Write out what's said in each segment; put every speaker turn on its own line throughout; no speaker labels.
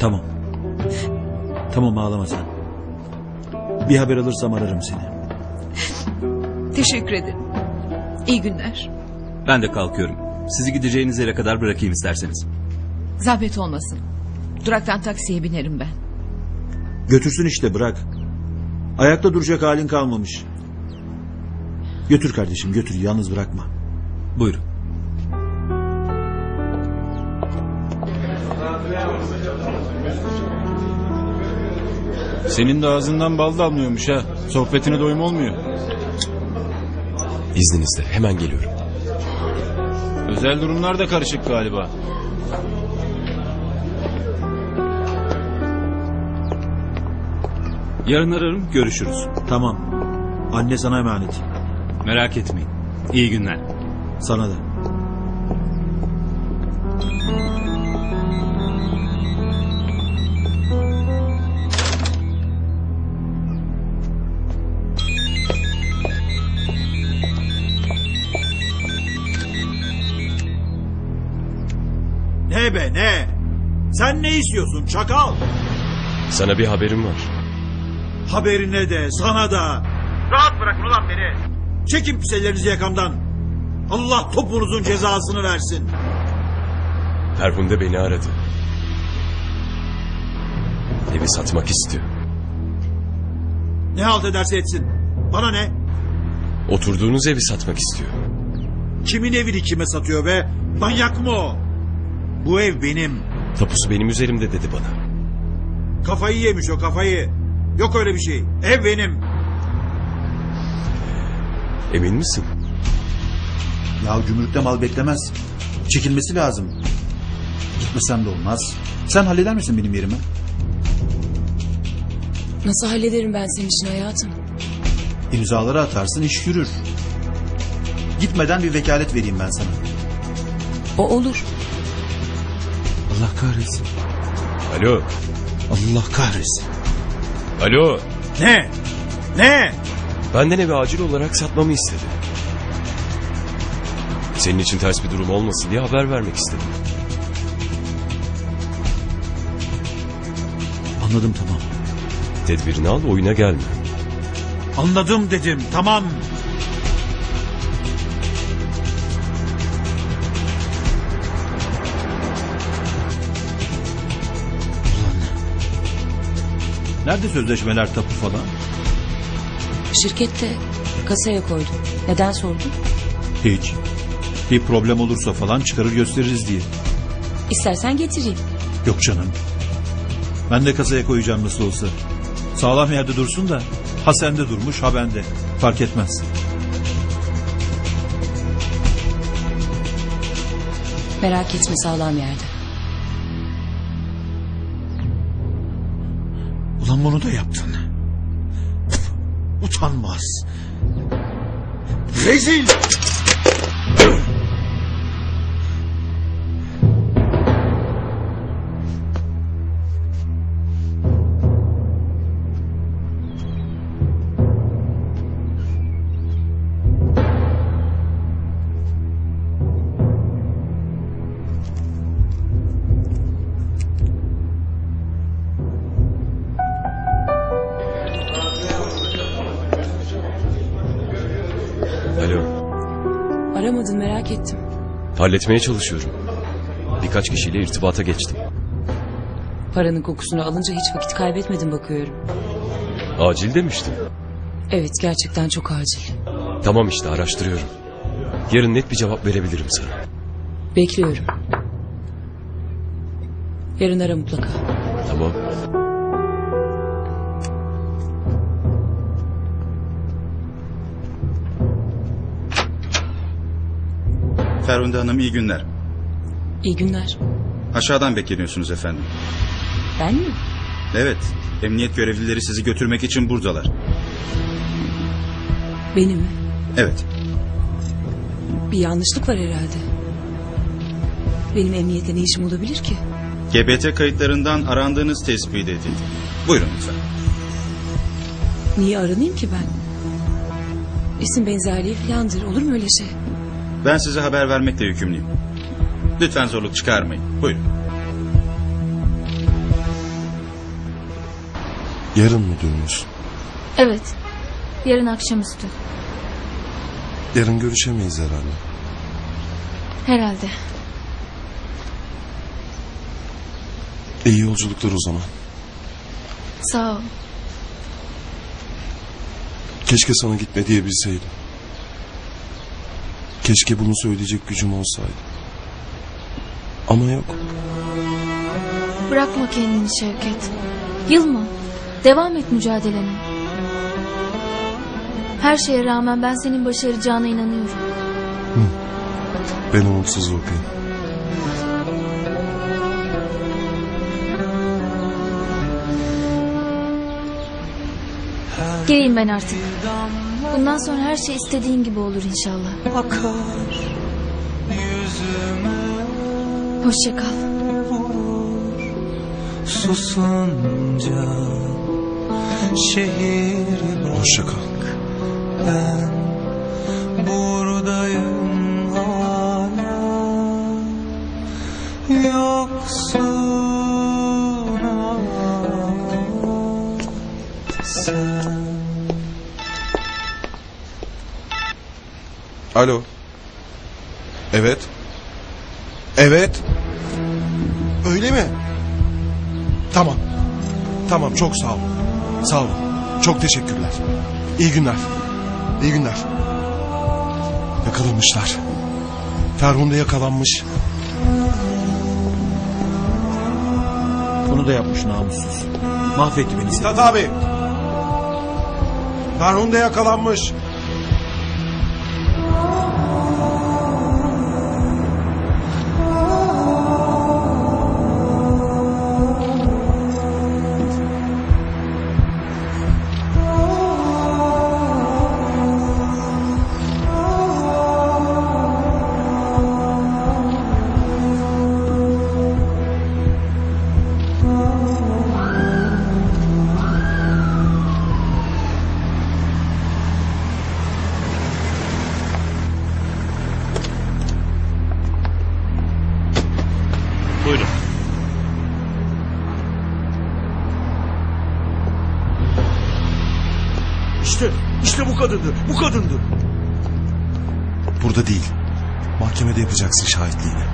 Tamam. Tamam ağlama sen. Bir haber alırsam ararım seni.
Teşekkür ederim. İyi günler.
Ben de kalkıyorum. Sizi gideceğiniz yere kadar bırakayım isterseniz.
Zahmet olmasın. Duraktan taksiye binerim ben.
Götürsün işte bırak. Ayakta duracak halin kalmamış. Götür kardeşim götür yalnız bırakma.
Buyurun.
Senin de ağzından bal damlıyormuş ha. Sohbetine doyum olmuyor.
İzninizle hemen geliyorum.
Özel durumlar da karışık galiba.
Yarın ararım görüşürüz.
Tamam. Anne sana emanet.
Merak etmeyin. İyi günler.
Sana da. Ne be ne? Sen ne istiyorsun çakal?
Sana bir haberim var.
Haberine de sana da. Rahat bırakın ulan beni. Çekin pis ellerinizi yakamdan. Allah topunuzun cezasını versin.
Ferhunde beni aradı. Evi satmak istiyor.
Ne halt ederse etsin. Bana ne?
Oturduğunuz evi satmak istiyor.
Kimin evini kime satıyor be? Manyak mı o? Bu ev benim.
Tapusu benim üzerimde dedi bana.
Kafayı yemiş o kafayı. Yok öyle bir şey. Ev benim.
Emin misin?
Ya gümrükte mal beklemez. Çekilmesi lazım. Gitmesem de olmaz. Sen halleder misin benim yerime?
Nasıl hallederim ben senin için hayatım?
İmzaları atarsın iş yürür. Gitmeden bir vekalet vereyim ben sana.
O olur.
Allah kahretsin.
Alo.
Allah kahretsin.
Alo.
Ne? Ne?
Benden evi acil olarak satmamı istedi. Senin için ters bir durum olmasın diye haber vermek istedim.
Anladım tamam.
Tedbirini al oyuna gelme.
Anladım dedim tamam. Nerede sözleşmeler tapu falan?
Şirkette kasaya koydum. Neden sordun?
Hiç. Bir problem olursa falan çıkarır gösteririz diye.
İstersen getireyim.
Yok canım. Ben de kasaya koyacağım nasıl olsa. Sağlam yerde dursun da ha sende durmuş ha bende. Fark etmez.
Merak etme sağlam yerde.
Ulan bunu da yaptın. Utanmaz. Rezil!
Merak ettim.
Halletmeye çalışıyorum. Birkaç kişiyle irtibata geçtim.
Paranın kokusunu alınca hiç vakit kaybetmedim bakıyorum.
Acil demiştim.
Evet gerçekten çok acil.
Tamam işte araştırıyorum. Yarın net bir cevap verebilirim sana.
Bekliyorum. Yarın ara mutlaka.
Tamam.
Ferhunde Hanım iyi günler.
İyi günler.
Aşağıdan bekleniyorsunuz efendim.
Ben mi?
Evet. Emniyet görevlileri sizi götürmek için buradalar.
Beni mi?
Evet.
Bir yanlışlık var herhalde. Benim emniyette ne işim olabilir ki?
GBT kayıtlarından arandığınız tespit edildi. Buyurun lütfen.
Niye aranayım ki ben? İsim benzerliği filandır. Olur mu öyle şey?
Ben size haber vermekle yükümlüyüm. Lütfen zorluk çıkarmayın. Buyurun.
Yarın mı dönüyorsun?
Evet. Yarın akşamüstü.
Yarın görüşemeyiz herhalde.
Herhalde.
İyi yolculuklar o zaman.
Sağ ol.
Keşke sana gitme diyebilseydim. Keşke bunu söyleyecek gücüm olsaydı. Ama yok.
Bırakma kendini Şevket. Yılma. Devam et mücadelene. Her şeye rağmen ben senin başaracağına inanıyorum.
Ben umutsuz okuyayım.
Geleyim ben artık. Bundan sonra her şey istediğin gibi olur inşallah. Hoşça kal.
Susunca şehir
Hoşça kal.
ben
Evet. Evet. Öyle mi? Tamam. Tamam çok sağ ol. Sağ olun. Çok teşekkürler. İyi günler. İyi günler. Yakalamışlar. Ferhunde yakalanmış.
Bunu da yapmış namussuz. Mahvetti beni.
Tat abi. Ferhunde yakalanmış.
İşte, bu kadındı, bu kadındı.
Burada değil. Mahkemede yapacaksın şahitliğini.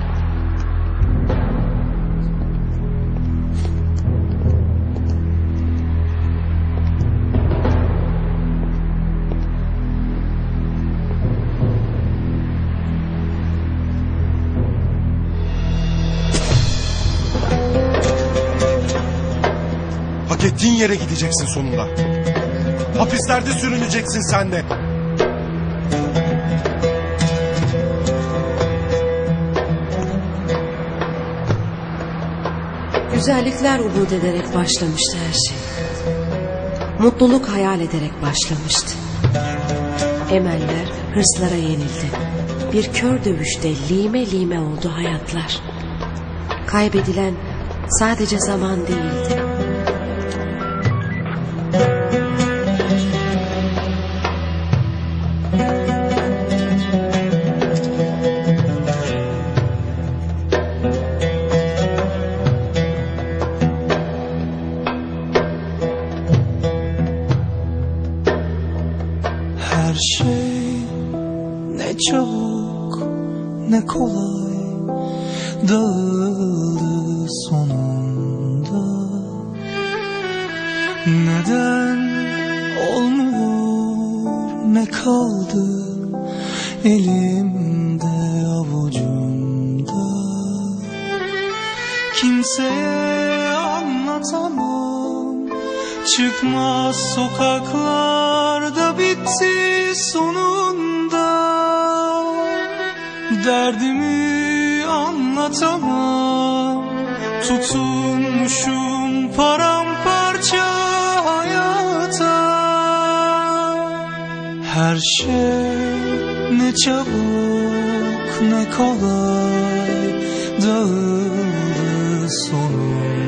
Hak ettiğin yere gideceksin sonunda. Hapislerde sürüneceksin sen de.
Güzellikler umut ederek başlamıştı her şey. Mutluluk hayal ederek başlamıştı. Emeller hırslara yenildi. Bir kör dövüşte lime lime oldu hayatlar. Kaybedilen sadece zaman değildi.
Çabuk ne kolay dağıldı sonunda. Neden olmuyor ne kaldı elimde avucumda? Kimseye anlatamam Çıkmaz sokaklarda bitti sonunda Derdimi anlatamam. Tutunmuşum paramparça hayata. Her şey ne çabuk ne kolay. Dağıldı sonunda